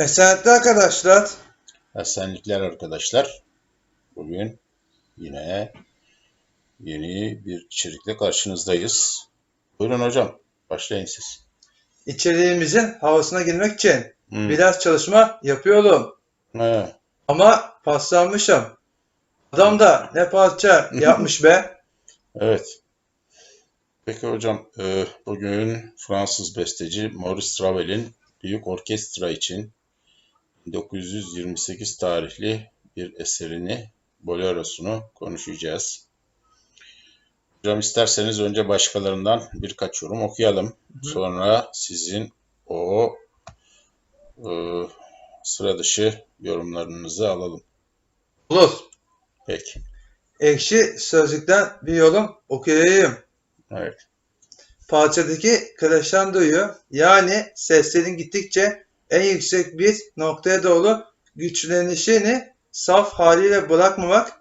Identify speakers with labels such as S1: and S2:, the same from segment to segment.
S1: Esenlikli arkadaşlar.
S2: Esenlikler arkadaşlar. Bugün yine yeni bir içerikle karşınızdayız. Buyurun hocam, başlayın siz.
S1: İçeriğimizin havasına girmek için
S2: Hmm.
S1: biraz çalışma yapıyorum.
S2: He,
S1: Ama paslanmışım. Adam da ne parça yapmış be.
S2: evet. Peki hocam, e, bugün Fransız besteci Maurice Ravel'in büyük orkestra için 1928 tarihli bir eserini, Bolero'sunu konuşacağız. Hocam isterseniz önce başkalarından birkaç yorum okuyalım. Sonra sizin o e, sıra dışı yorumlarınızı alalım.
S1: Olur.
S2: Peki.
S1: Ekşi sözlükten bir yorum okuyayım.
S2: Evet.
S1: Parçadaki crescendo'yu yani seslerin gittikçe en yüksek bir noktaya doğru güçlenişini saf haliyle bırakmamak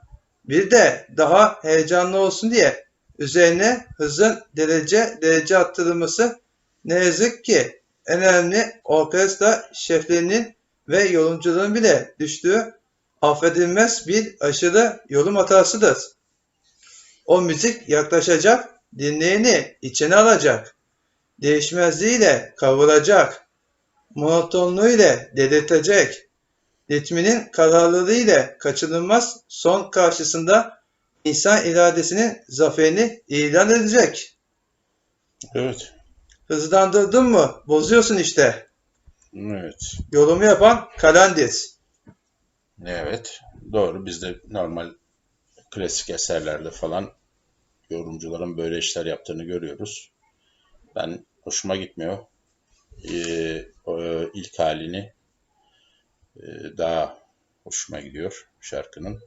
S1: bir de daha heyecanlı olsun diye üzerine hızın derece derece arttırılması ne yazık ki en önemli orkestra şeflerinin ve yorumcuların bile düştüğü affedilmez bir aşırı yorum hatasıdır. O müzik yaklaşacak, dinleyeni içine alacak, değişmezliğiyle kavuracak, monotonluğuyla delirtecek, ritminin kararlılığıyla kaçınılmaz son karşısında insan iradesinin zaferini ilan edecek.
S2: Evet.
S1: Hızlandırdın mı bozuyorsun işte.
S2: Evet.
S1: Yorumu yapan Kalendir.
S2: Evet. Doğru. Biz de normal klasik eserlerde falan yorumcuların böyle işler yaptığını görüyoruz. Ben hoşuma gitmiyor. O ilk halini e, daha hoşuma gidiyor şarkının.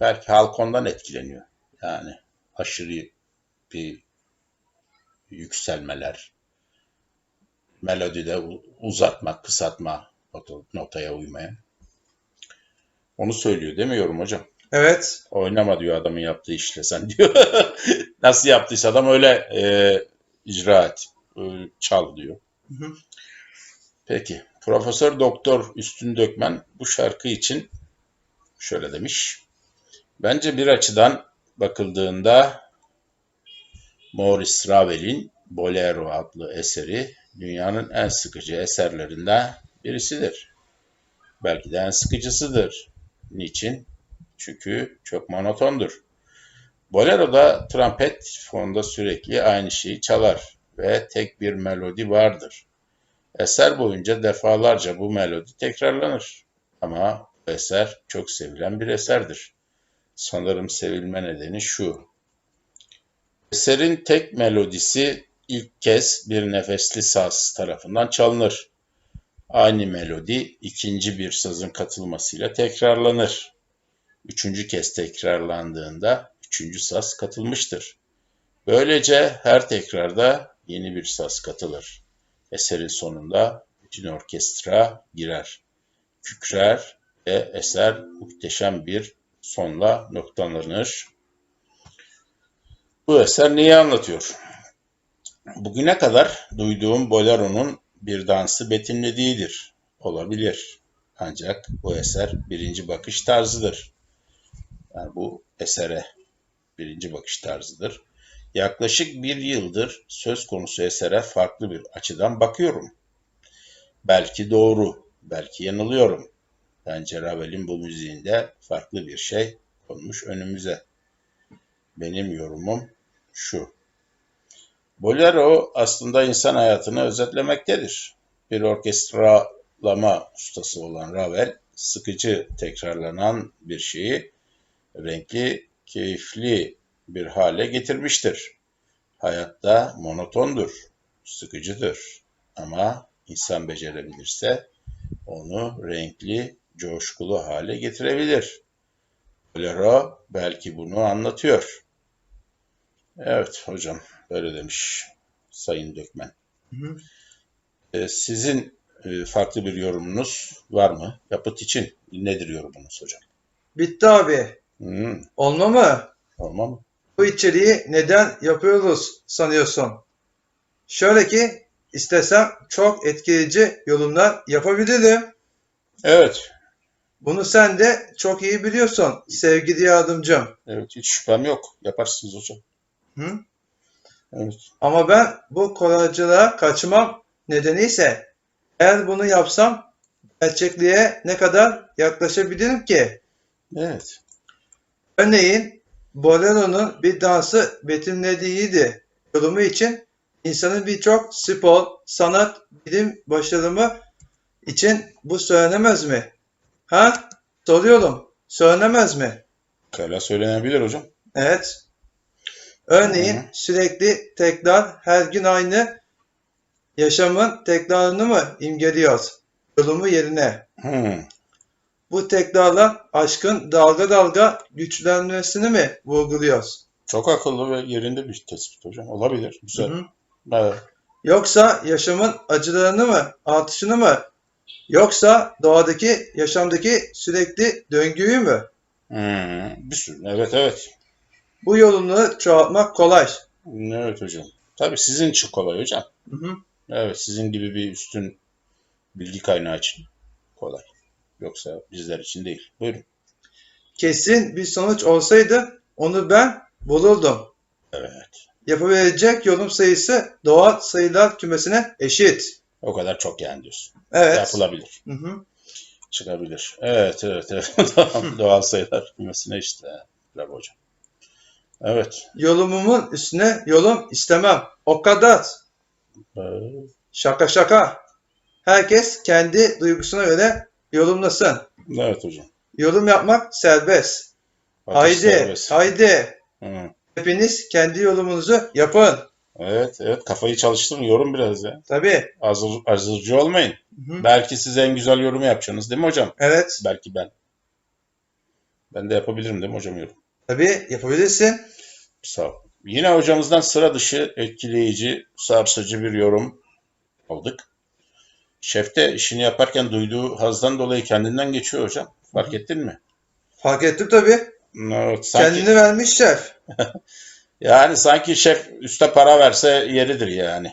S2: Belki halk ondan etkileniyor. Yani aşırı bir yükselmeler, melodide uzatma, kısaltma not- notaya uymayan. Onu söylüyor demiyorum hocam.
S1: Evet.
S2: Oynama diyor adamın yaptığı işle sen diyor. Nasıl yaptıysa adam öyle e, icra et, e, çal diyor. Peki. Profesör Doktor Üstün Dökmen bu şarkı için şöyle demiş. Bence bir açıdan bakıldığında Maurice Ravel'in Bolero adlı eseri dünyanın en sıkıcı eserlerinden birisidir. Belki de en sıkıcısıdır. Niçin? Çünkü çok monotondur. Bolero'da trompet fonda sürekli aynı şeyi çalar ve tek bir melodi vardır. Eser boyunca defalarca bu melodi tekrarlanır. Ama bu eser çok sevilen bir eserdir. Sanırım sevilme nedeni şu. Eserin tek melodisi ilk kez bir nefesli saz tarafından çalınır. Aynı melodi ikinci bir sazın katılmasıyla tekrarlanır. Üçüncü kez tekrarlandığında üçüncü saz katılmıştır. Böylece her tekrarda yeni bir saz katılır. Eserin sonunda bütün orkestra girer, kükrer ve eser muhteşem bir sonla noktalanır. Bu eser neyi anlatıyor? Bugüne kadar duyduğum bolero'nun bir dansı betimlediğidir. Olabilir. Ancak bu eser birinci bakış tarzıdır. Yani bu esere birinci bakış tarzıdır. Yaklaşık bir yıldır söz konusu esere farklı bir açıdan bakıyorum. Belki doğru, belki yanılıyorum. Bence Ravel'in bu müziğinde farklı bir şey konmuş önümüze. Benim yorumum şu. Bolero aslında insan hayatını özetlemektedir. Bir orkestralama ustası olan Ravel, sıkıcı tekrarlanan bir şeyi renkli, keyifli bir hale getirmiştir. Hayatta monotondur, sıkıcıdır ama insan becerebilirse onu renkli, coşkulu hale getirebilir. Bolero belki bunu anlatıyor. Evet hocam, böyle demiş Sayın Dökmen.
S1: Hı hı.
S2: Ee, sizin e, farklı bir yorumunuz var mı? Yapıt için nedir yorumunuz hocam?
S1: Bitti abi.
S2: Hmm,
S1: Olma mı?
S2: olmam mı?
S1: Bu içeriği neden yapıyoruz sanıyorsun? Şöyle ki istesem çok etkileyici yorumlar yapabilirim.
S2: Evet.
S1: Bunu sen de çok iyi biliyorsun sevgili yardımcım.
S2: Evet hiç şüphem yok. Yaparsınız hocam.
S1: Hı?
S2: Evet.
S1: Ama ben bu kolaycılığa kaçmam nedeni ise eğer bunu yapsam gerçekliğe ne kadar yaklaşabilirim ki?
S2: Evet.
S1: Örneğin Bolero'nun bir dansı betimlediğiydi. Yorumu için insanın birçok spor, sanat, bilim başarımı için bu söylenemez mi? Ha? Soruyorum. Söylenemez mi?
S2: Kala söylenebilir hocam.
S1: Evet. Örneğin
S2: Hı.
S1: sürekli tekrar her gün aynı yaşamın tekrarını mı imgeliyor? Yorumu yerine.
S2: Hmm.
S1: Bu tekrarla aşkın dalga dalga güçlenmesini mi vurguluyor?
S2: Çok akıllı ve yerinde bir tespit hocam. Olabilir. Güzel.
S1: Hı hı.
S2: Evet.
S1: Yoksa yaşamın acılarını mı, artışını mı? Yoksa doğadaki, yaşamdaki sürekli döngüyü mü?
S2: Hmm. Bir sürü. Evet evet.
S1: Bu yolunu çoğaltmak kolay.
S2: Evet hocam. Tabii sizin için kolay hocam.
S1: Hı hı.
S2: Evet sizin gibi bir üstün bilgi kaynağı için kolay. Yoksa bizler için değil. Buyurun.
S1: Kesin bir sonuç olsaydı onu ben bulurdum.
S2: Evet.
S1: Yapabilecek yorum sayısı doğal sayılar kümesine eşit.
S2: O kadar çok yani diyorsun.
S1: Evet.
S2: Yapılabilir.
S1: Hı hı.
S2: Çıkabilir. Evet evet evet. Doğal sayılar kümesine işte. Bravo hocam. Evet.
S1: Yorumumun üstüne yorum istemem. O kadar.
S2: Ee,
S1: Şaka şaka. Herkes kendi duygusuna göre yorumlasın.
S2: Evet hocam.
S1: Yorum yapmak serbest.
S2: Atış
S1: Haydi,
S2: serbest.
S1: haydi.
S2: Hı.
S1: Hepiniz kendi yorumunuzu yapın.
S2: Evet evet kafayı çalıştırın yorum biraz ya.
S1: Tabii.
S2: Hazır, hazırcı olmayın.
S1: Hı.
S2: Belki siz en güzel yorumu yapacaksınız değil mi hocam?
S1: Evet.
S2: Belki ben. Ben de yapabilirim değil mi hocam yorum?
S1: Tabii yapabilirsin.
S2: Sağ ol. Yine hocamızdan sıra dışı, etkileyici, sarsıcı bir yorum aldık. Şef de işini yaparken duyduğu hazdan dolayı kendinden geçiyor hocam. Fark ettin mi?
S1: Fark ettim tabii.
S2: Evet, sanki,
S1: Kendini vermiş şef.
S2: yani sanki şef üste para verse yeridir yani.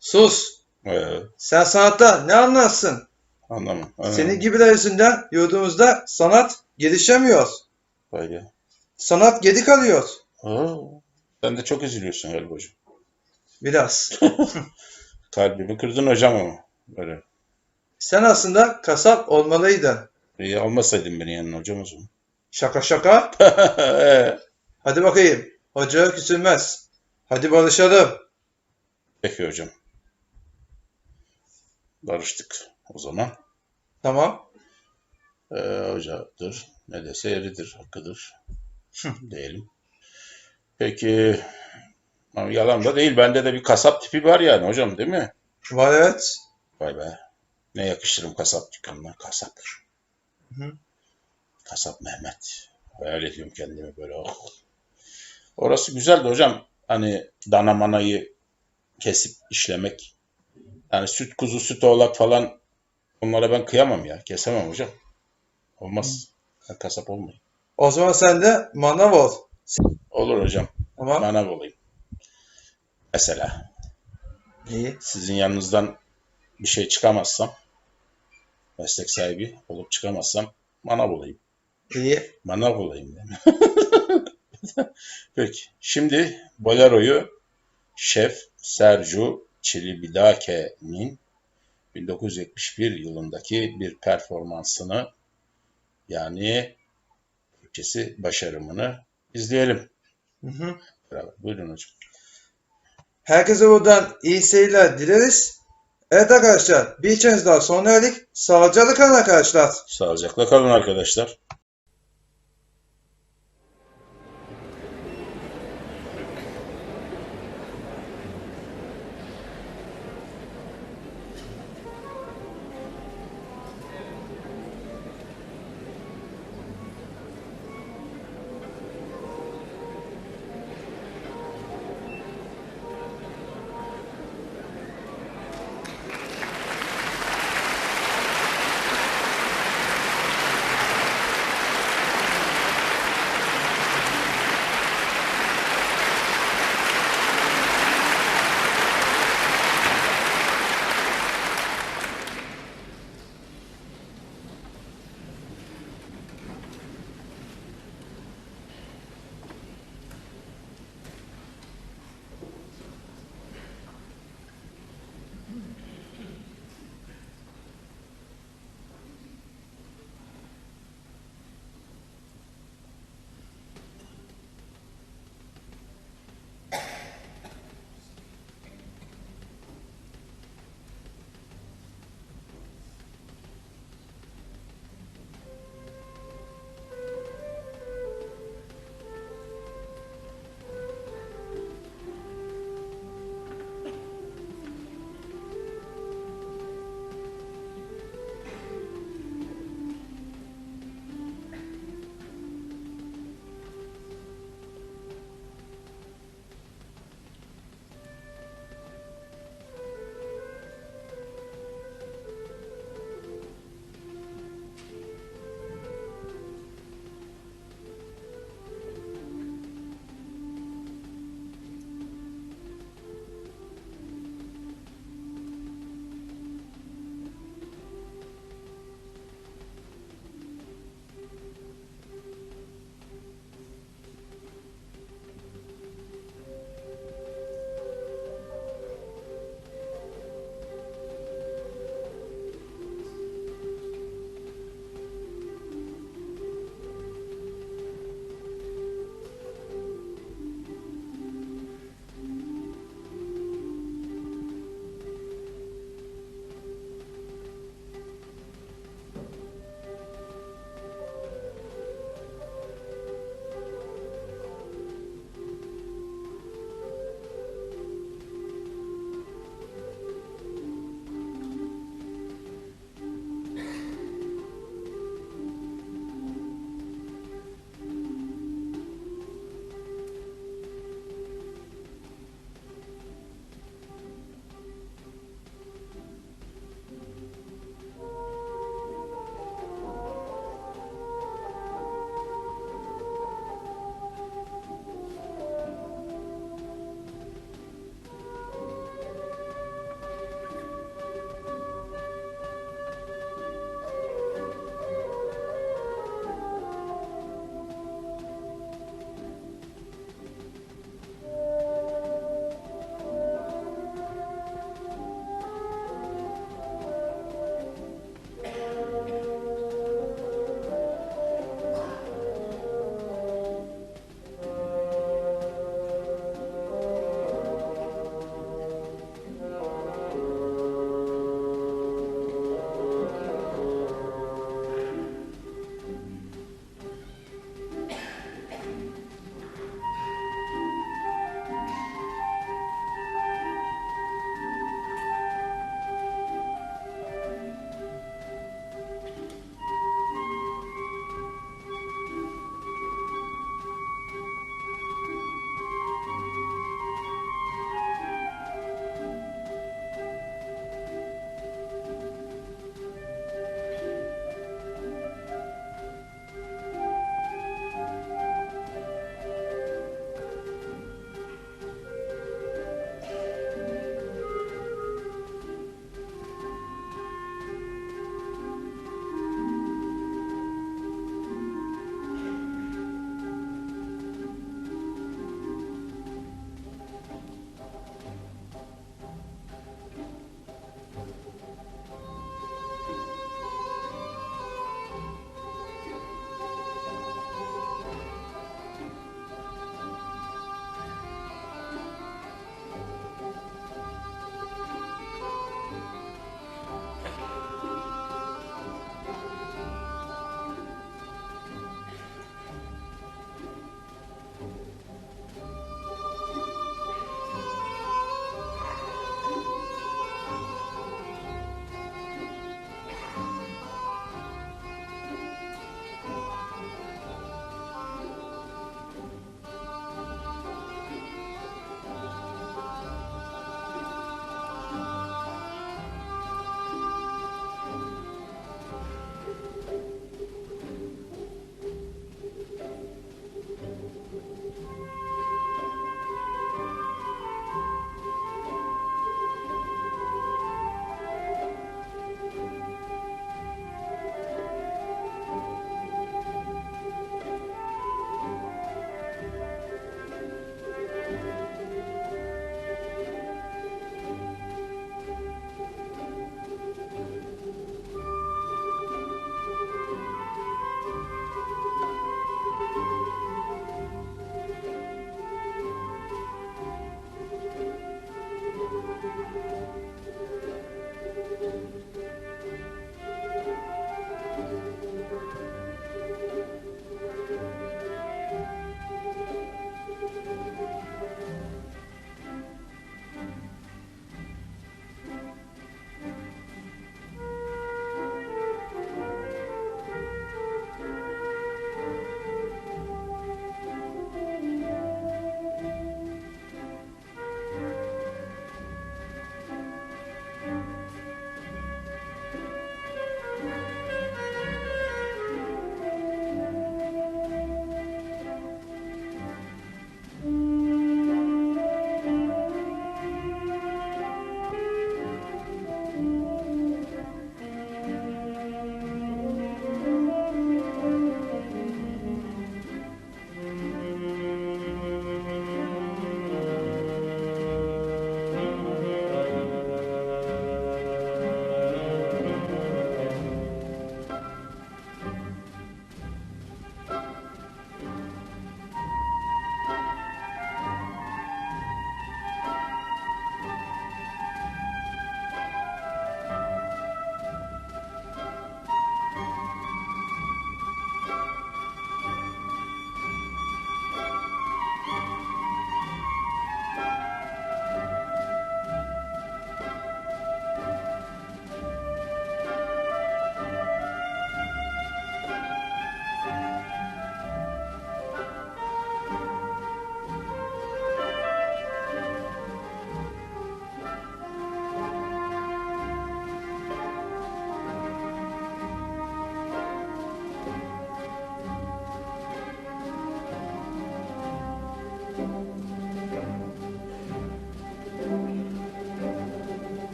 S1: Sus.
S2: Ee,
S1: Sen sanatta ne anlarsın?
S2: anlamam.
S1: Senin gibiler yüzünden yurdumuzda sanat gelişemiyor.
S2: Be.
S1: Sanat geri kalıyor.
S2: Aa, sen de çok üzülüyorsun galiba hocam.
S1: Biraz.
S2: Kalbimi kırdın hocam ama. Böyle.
S1: Sen aslında kasap olmalıydın.
S2: İyi almasaydın beni yanına hocam o zaman.
S1: Şaka şaka. Hadi bakayım. Hoca küsülmez. Hadi barışalım.
S2: Peki hocam. Barıştık o zaman.
S1: Tamam.
S2: Ee, hocadır. Ne dese yeridir, hakkıdır. Diyelim. Peki yalan da değil. Bende de bir kasap tipi var yani hocam değil mi?
S1: Var evet.
S2: Vay be. Ne yakışırım kasap dükkanına. Kasap.
S1: Hı.
S2: Kasap Mehmet. Hayal ediyorum kendimi böyle. Oh. Orası güzeldi hocam. Hani dana manayı kesip işlemek. Yani süt kuzu, süt oğlak falan onlara ben kıyamam ya. Kesemem hocam. Olmaz. Ben kasap olmayayım.
S1: O zaman sen de manav ol.
S2: Olur hocam.
S1: Tamam.
S2: Manav olayım. Mesela
S1: İyi.
S2: sizin yanınızdan bir şey çıkamazsam meslek sahibi olup çıkamazsam manav olayım.
S1: İyi.
S2: Manav olayım yani. Peki. Şimdi Bolero'yu Şef Sergio Celibidache'nin 1971 yılındaki bir performansını yani Türkçesi başarımını izleyelim.
S1: Hı hı.
S2: Beraber. Buyurun hocam.
S1: Herkese buradan iyi seyirler dileriz. Evet arkadaşlar bir kez daha son erdik. Sağlıcakla kalın arkadaşlar.
S2: Sağlıcakla kalın arkadaşlar.